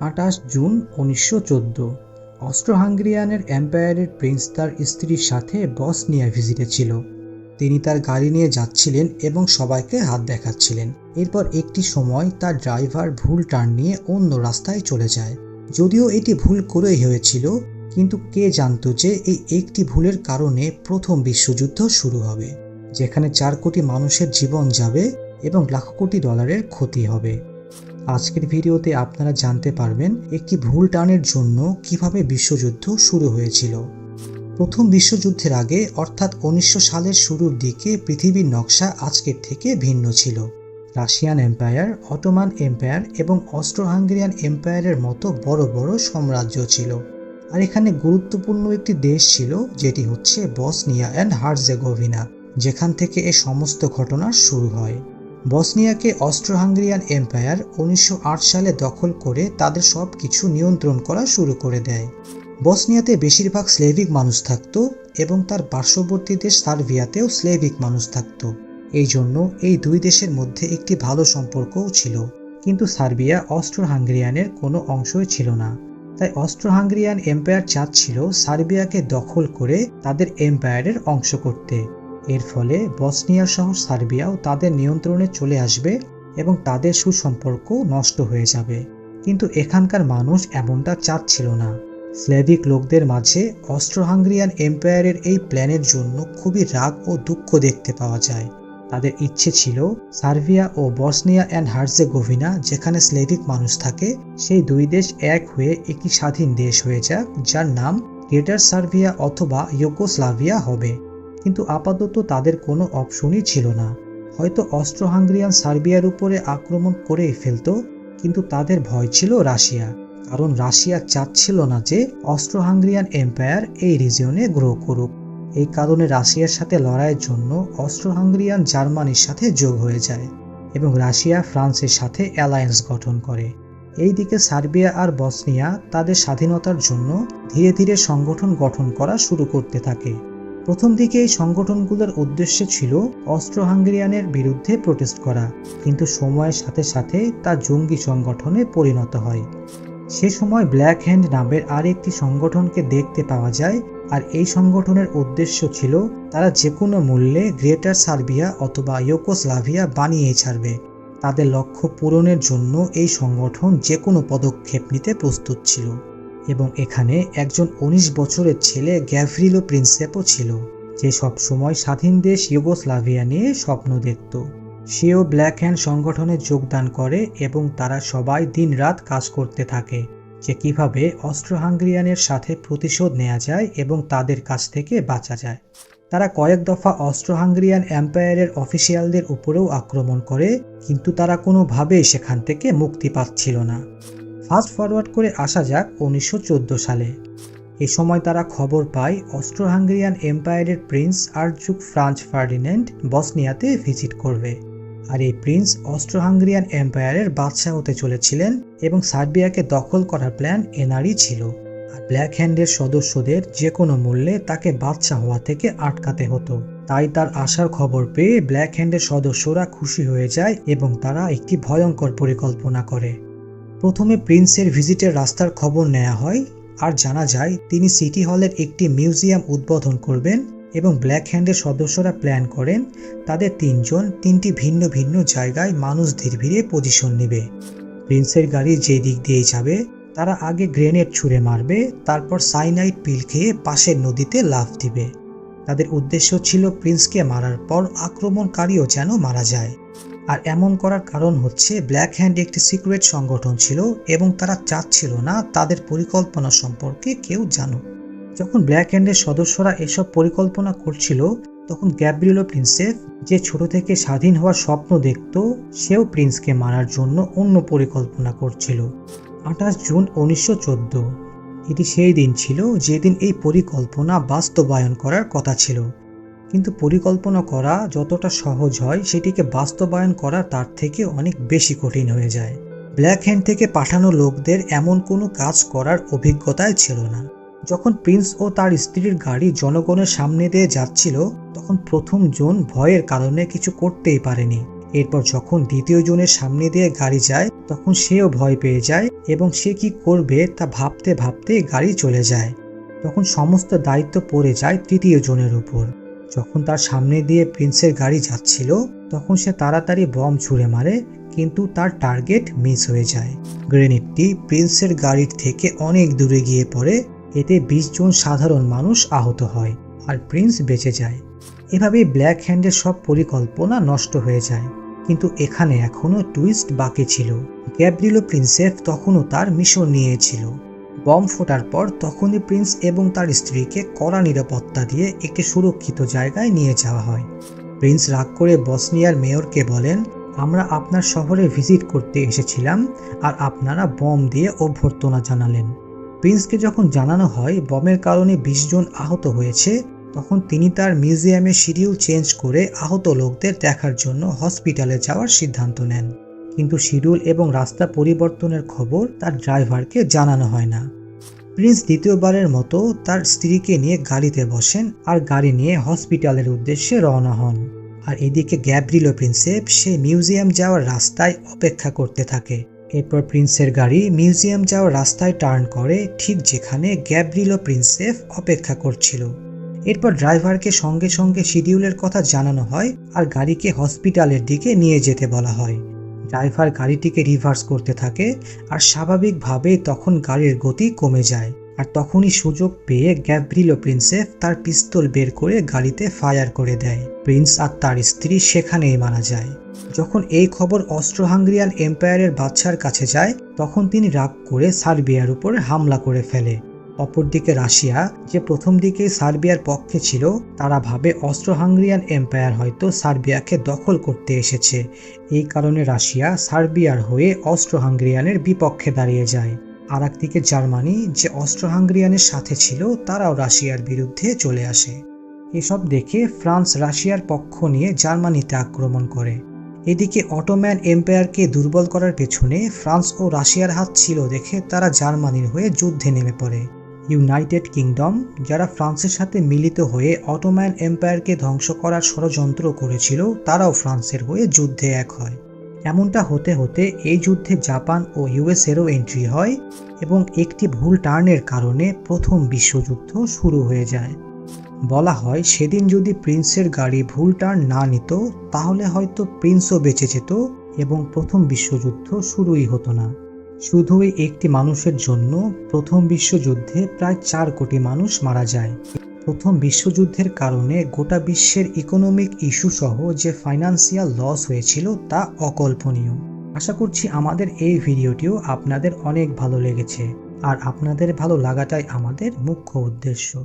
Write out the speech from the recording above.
আঠাশ জুন উনিশশো চোদ্দ। অস্ট্রো হাঙ্গেরিয়ানের এম্পায়ারের প্রিন্স তার স্ত্রীর সাথে বসনিয়া ভিজিটে ছিল তিনি তার গাড়ি নিয়ে যাচ্ছিলেন এবং সবাইকে হাত দেখাচ্ছিলেন। এরপর একটি সময় তার ড্রাইভার ভুল টার্ন নিয়ে অন্য রাস্তায় চলে যায়। যদিও এটি ভুল করেই হয়েছিল, কিন্তু কে জানতো যে এই একটি ভুলের কারণে প্রথম বিশ্বযুদ্ধ শুরু হবে, যেখানে চার কোটি মানুষের জীবন যাবে এবং লাখ কোটি ডলারের ক্ষতি হবে। আজকের ভিডিওতে আপনারা জানতে পারবেন একটি ভুল টানের জন্য কীভাবে বিশ্বযুদ্ধ শুরু হয়েছিল। প্রথম বিশ্বযুদ্ধের আগে, অর্থাৎ উনিশশো সালের শুরুর দিকে, পৃথিবীর নকশা আজকের থেকে ভিন্ন ছিল। রাশিয়ান এম্পায়ার, অটোমান এম্পায়ার এবং অস্ট্রো হাঙ্গেরিয়ান এম্পায়ারের মতো বড় বড় সাম্রাজ্য ছিল। আর এখানে গুরুত্বপূর্ণ একটি দেশ ছিল, যেটি হচ্ছে বসনিয়া অ্যান্ড হার্জেগোভিনা, যেখান থেকে এ সমস্ত ঘটনা শুরু হয়। বসনিয়াকে অস্ট্রো হাঙ্গেরিয়ান এম্পায়ার উনিশশো আট সালে দখল করে তাদের সব কিছু নিয়ন্ত্রণ করা শুরু করে দেয়। বসনিয়াতে বেশিরভাগ স্লেভিক মানুষ থাকত এবং তার পার্শ্ববর্তী দেশ সার্বিয়াতেও স্লেভিক মানুষ থাকত। এই জন্য এই দুই দেশের মধ্যে একটি ভালো সম্পর্কও ছিল। কিন্তু সার্বিয়া অস্ট্রো হাঙ্গেরিয়ানের কোনো অংশই ছিল না। তাই অস্ট্রো হাঙ্গেরিয়ান এম্পায়ার চাচ্ছিল সার্বিয়াকে দখল করে তাদের এম্পায়ারের অংশ করতে। এর ফলে বসনিয়া সহ সার্বিয়াও তাদের নিয়ন্ত্রণে চলে আসবে এবং তাদের সুসম্পর্ক নষ্ট হয়ে যাবে। কিন্তু এখানকার মানুষ এমনটা চাচ্ছিল না। স্লেভিক লোকদের মাঝে অস্ট্রো হাঙ্গেরিয়ান এম্পায়ারের এই প্ল্যানের জন্য খুবই রাগ ও দুঃখ দেখতে পাওয়া যায়। তাদের ইচ্ছে ছিল সার্বিয়া ও বসনিয়া অ্যান্ড হার্জেগোভিনা, যেখানে স্লেভিক মানুষ থাকে, সেই দুই দেশ এক হয়ে একটি স্বাধীন দেশ হয়ে যাক, যার নাম গ্রেটার সার্বিয়া অথবা ইয়োগোস্লাভিয়া হবে। কিন্তু আপাতত তাদের কোনো অপশনই ছিল না। হয়তো অস্ট্রো হাঙ্গেরিয়ান সার্বিয়ার উপরে আক্রমণ করেই ফেলত, কিন্তু তাদের ভয় ছিল রাশিয়া। কারণ রাশিয়া চাচ্ছিল না যে অস্ট্রো হাঙ্গেরিয়ান এম্পায়ার এই রিজিয়নে গ্রো করুক। এই কারণে রাশিয়ার সাথে লড়াইয়ের জন্য অস্ট্রো হাঙ্গেরিয়ান জার্মানির সাথে যোগ হয়ে যায় এবং রাশিয়া ফ্রান্সের সাথে অ্যালায়েন্স গঠন করে। এইদিকে সার্বিয়া আর বসনিয়া তাদের স্বাধীনতার জন্য ধীরে ধীরে সংগঠন গঠন করা শুরু করতে থাকে। প্রথম দিকে এই সংগঠনগুলোর উদ্দেশ্য ছিল অস্ট্রো হাঙ্গেরিয়ানের বিরুদ্ধে প্রোটেস্ট করা। কিন্তু সময়ের সাথে সাথে তা জঙ্গি সংগঠনে পরিণত হয়। সে সময় ব্ল্যাক হ্যান্ড নামের আর একটি সংগঠনকে দেখতে পাওয়া যায় আর এই সংগঠনের উদ্দেশ্য ছিল তারা যে কোনো মূল্যে গ্রেটার সার্বিয়া অথবা ইয়োকোস্লাভিয়া বানিয়ে ছাড়বে। তাদের লক্ষ্য পূরণের জন্য এই সংগঠন যে কোনো পদক্ষেপ নিতে প্রস্তুত ছিল। এবং এখানে একজন উনিশ বছরের ছেলে গ্যাভরিলো প্রিন্সেপও ছিল, যে সবসময় স্বাধীন দেশ ইউগোস্লাভিয়া নিয়ে স্বপ্ন দেখত। সেও ব্ল্যাক হ্যান্ড সংগঠনে যোগদান করে এবং তারা সবাই দিনরাত কাজ করতে থাকে, যে কীভাবে অস্ট্রো হাঙ্গেরিয়ানের সাথে প্রতিশোধ নেওয়া যায় এবং তাদের কাছ থেকে বাঁচা যায়। তারা কয়েক দফা অস্ট্রো হাঙ্গেরিয়ান এম্পায়ারের অফিসিয়ালদের উপরেও আক্রমণ করে, কিন্তু তারা কোনোভাবেই সেখান থেকে মুক্তি পাচ্ছিল না। ফাস্ট ফরওয়ার্ড করে আসা যাক উনিশশো চোদ্দ সালে। এ সময় তারা খবর পায় অস্ট্রো হাঙ্গেরিয়ান এম্পায়ারের প্রিন্স আর্জুক ফ্রান্স ফার্ডিনেন্ড বসনিয়াতে ভিজিট করবে। আর এই প্রিন্স অস্ট্রো হাঙ্গেরিয়ান এম্পায়ারের বাদশাহ হতে চলেছিলেন এবং সার্বিয়াকে দখল করার প্ল্যান এনারই ছিল। আর ব্ল্যাক হ্যান্ডের সদস্যদের যে কোনো মূল্যে তাকে বাদশাহ হওয়া থেকে আটকাতে হতো। তাই তার আসার খবর পেয়ে ব্ল্যাক হ্যান্ডের সদস্যরা খুশি হয়ে যায় এবং তারা একটি ভয়ঙ্কর পরিকল্পনা করে। প্রথমে প্রিন্সের ভিজিটের রাস্তার খবর নেওয়া হয়, আর জানা যায় তিনি সিটি হলের একটি মিউজিয়াম উদ্বোধন করবেন এবং ব্ল্যাক হ্যান্ডের সদস্যরা প্ল্যান করেন তাদের তিনজন তিনটি ভিন্ন ভিন্ন জায়গায় মানুষ ধীর ভিড়ে পজিশন নেবে। প্রিন্সের গাড়ি যে দিক দিয়ে যাবে, তারা আগে গ্রেনেড ছুঁড়ে মারবে, তারপর সাইনাইট পিল খেয়ে পাশের নদীতে লাফ দিবে। তাদের উদ্দেশ্য ছিল প্রিন্সকে মারার পর আক্রমণকারীও যেন মারা যায়। আর এমন করার কারণ হচ্ছে ব্ল্যাক হ্যান্ড একটি সিক্রেট সংগঠন ছিল এবং তারা চাচ্ছিল না তাদের পরিকল্পনা সম্পর্কে কেউ জানুক। যখন ব্ল্যাক হ্যান্ডের সদস্যরা এসব পরিকল্পনা করছিল, তখন গ্যাব্রিলো প্রিন্সেফ যে ছোট থেকে স্বাধীন হওয়ার স্বপ্ন দেখত, সেও প্রিন্সকে মারার জন্য অন্য পরিকল্পনা করছিল। আঠাশ জুন উনিশশো চোদ্দ। এটি সেই দিন ছিল যেদিন এই পরিকল্পনা বাস্তবায়ন করার কথা ছিল। কিন্তু পরিকল্পনা করা যতটা সহজ হয়, সেটিকে বাস্তবায়ন করা তার থেকে অনেক বেশি কঠিন হয়ে যায়। ব্ল্যাক হ্যান্ড থেকে পাঠানো লোকদের এমন কোনো কাজ করার অভিজ্ঞতাই ছিল না। যখন প্রিন্স ও তার স্ত্রীর গাড়ি জনগণের সামনে দিয়ে যাচ্ছিল, তখন প্রথম জন ভয়ের কারণে কিছু করতেই পারেনি। এরপর যখন দ্বিতীয় জনের সামনে দিয়ে গাড়ি যায়, তখন সেও ভয় পেয়ে যায় এবং সে কি করবে তা ভাবতে ভাবতে গাড়ি চলে যায়। তখন সমস্ত দায়িত্ব পড়ে যায় তৃতীয় জনের উপর। যখন তার সামনে দিয়ে প্রিন্সের গাড়ি যাচ্ছিল, তখন সে তাড়াতাড়ি বম ছুঁড়ে মারে, কিন্তু তার টার্গেট মিস হয়ে যায়। গ্রেনেডটি প্রিন্সের গাড়ির থেকে অনেক দূরে গিয়ে পড়ে, এতে বিশ জন সাধারণ মানুষ আহত হয় আর প্রিন্স বেঁচে যায়। এভাবেই ব্ল্যাক হ্যান্ডের সব পরিকল্পনা নষ্ট হয়ে যায়। কিন্তু এখানে এখনও টুইস্ট বাকি ছিল। গ্যাব্রিলো প্রিন্সেফ তখনও তার মিশন নিয়েছিল। বম ফোটার পর তখনই প্রিন্স এবং তার স্ত্রীকে কড়া নিরাপত্তা দিয়ে একটি সুরক্ষিত জায়গায় নিয়ে যাওয়া হয়। প্রিন্স রাগ করে বসনিয়ার মেয়রকে বলেন, আমরা আপনার শহরে ভিজিট করতে এসেছিলাম আর আপনারা বম দিয়ে অভ্যর্থনা জানালেন। প্রিন্সকে যখন জানানো হয় বমের কারণে বিশ জন আহত হয়েছে, তখন তিনি তার মিউজিয়ামের শিডিউল চেঞ্জ করে আহত লোকদের দেখার জন্য হসপিটালে যাওয়ার সিদ্ধান্ত নেন। কিন্তু শিডিউল এবং রাস্তা পরিবর্তনের খবর তার ড্রাইভারকে জানানো হয় না। প্রিন্স দ্বিতীয়বারের মতো তার স্ত্রীকে নিয়ে গাড়িতে বসেন আর গাড়ি নিয়ে হসপিটালের উদ্দেশ্যে রওনা হন। আর এদিকে গ্যাব্রিলো প্রিন্সেপ সে মিউজিয়াম যাওয়ার রাস্তায় অপেক্ষা করতে থাকে। এরপর প্রিন্সের গাড়ি মিউজিয়াম যাওয়ার রাস্তায় টার্ন করে ঠিক যেখানে গ্যাব্রিলো প্রিন্সেফ অপেক্ষা করছিল। এরপর ড্রাইভারকে সঙ্গে সঙ্গে শিডিউলের কথা জানানো হয় আর গাড়িকে হসপিটালের দিকে নিয়ে যেতে বলা হয়। ড্রাইভার গাড়িটিকে রিভার্স করতে থাকে আর স্বাভাবিকভাবে তখন গাড়ির গতি কমে যায়। আর তখনই সুযোগ পেয়ে গ্যাব্রিলো প্রিন্সেফ তার পিস্তল বের করে গাড়িতে ফায়ার করে দেয়। প্রিন্স আর তার স্ত্রী সেখানেই মারা যায়। যখন এই খবর অস্ট্রো হাঙ্গরিয়ান এম্পায়ারের বাচ্চার কাছে যায়, তখন তিনি রাগ করে সার্বিয়ার উপরে হামলা করে ফেলে। অপরদিকে রাশিয়া, যে প্রথম দিকে সার্বিয়ার পক্ষে ছিল, তারা ভাবে অস্ট্রো হাঙ্গরিয়ান এম্পায়ার হয়তো সার্বিয়াকে দখল করতে এসেছে। এই কারণে রাশিয়া সার্বিয়ার হয়ে অস্ট্রো হাঙ্গরিয়ানের বিপক্ষে দাঁড়িয়ে যায়। আর একদিকে জার্মানি, যে অস্ট্রো হাঙ্গরিয়ানের সাথে ছিল, তারাও রাশিয়ার বিরুদ্ধে চলে আসে। এসব দেখে ফ্রান্স রাশিয়ার পক্ষ নিয়ে জার্মানিতে আক্রমণ করে। এদিকে অটোম্যান এম্পায়ারকে দুর্বল করার পেছনে ফ্রান্স ও রাশিয়ার হাত ছিল দেখে তারা জার্মানির হয়ে যুদ্ধে নেমে পড়ে। ইউনাইটেড কিংডম, যারা ফ্রান্সের সাথে মিলিত হয়ে অটোম্যান এম্পায়ারকে ধ্বংস করার ষড়যন্ত্র করেছিল, তারাও ফ্রান্সের হয়ে যুদ্ধে এক হয়। এমনটা হতে হতে এই যুদ্ধে জাপান ও ইউএসএরও এন্ট্রি হয় এবং একটি ভুল টার্নের কারণে প্রথম বিশ্বযুদ্ধ শুরু হয়ে যায়। বলা হয়, সেদিন যদি প্রিন্সের গাড়ি ভুল টার্ন না নিত, তাহলে হয়তো প্রিন্সও বেঁচে যেত এবং প্রথম বিশ্বযুদ্ধ শুরুই হতো না। শুধু একটি মানুষের জন্য প্রথম বিশ্বযুদ্ধে প্রায় চার কোটি মানুষ মারা যায়। প্রথম বিশ্বযুদ্ধের কারণে গোটা বিশ্বের ইকোনমিক ইস্যু সহ যে ফাইন্যান্সিয়াল লস হয়েছিল তা অকল্পনীয়। আশা করছি আমাদের এই ভিডিওটিও আপনাদের অনেক ভালো লেগেছে। আর আপনাদের ভালো লাগাটাই আমাদের মুখ্য উদ্দেশ্য।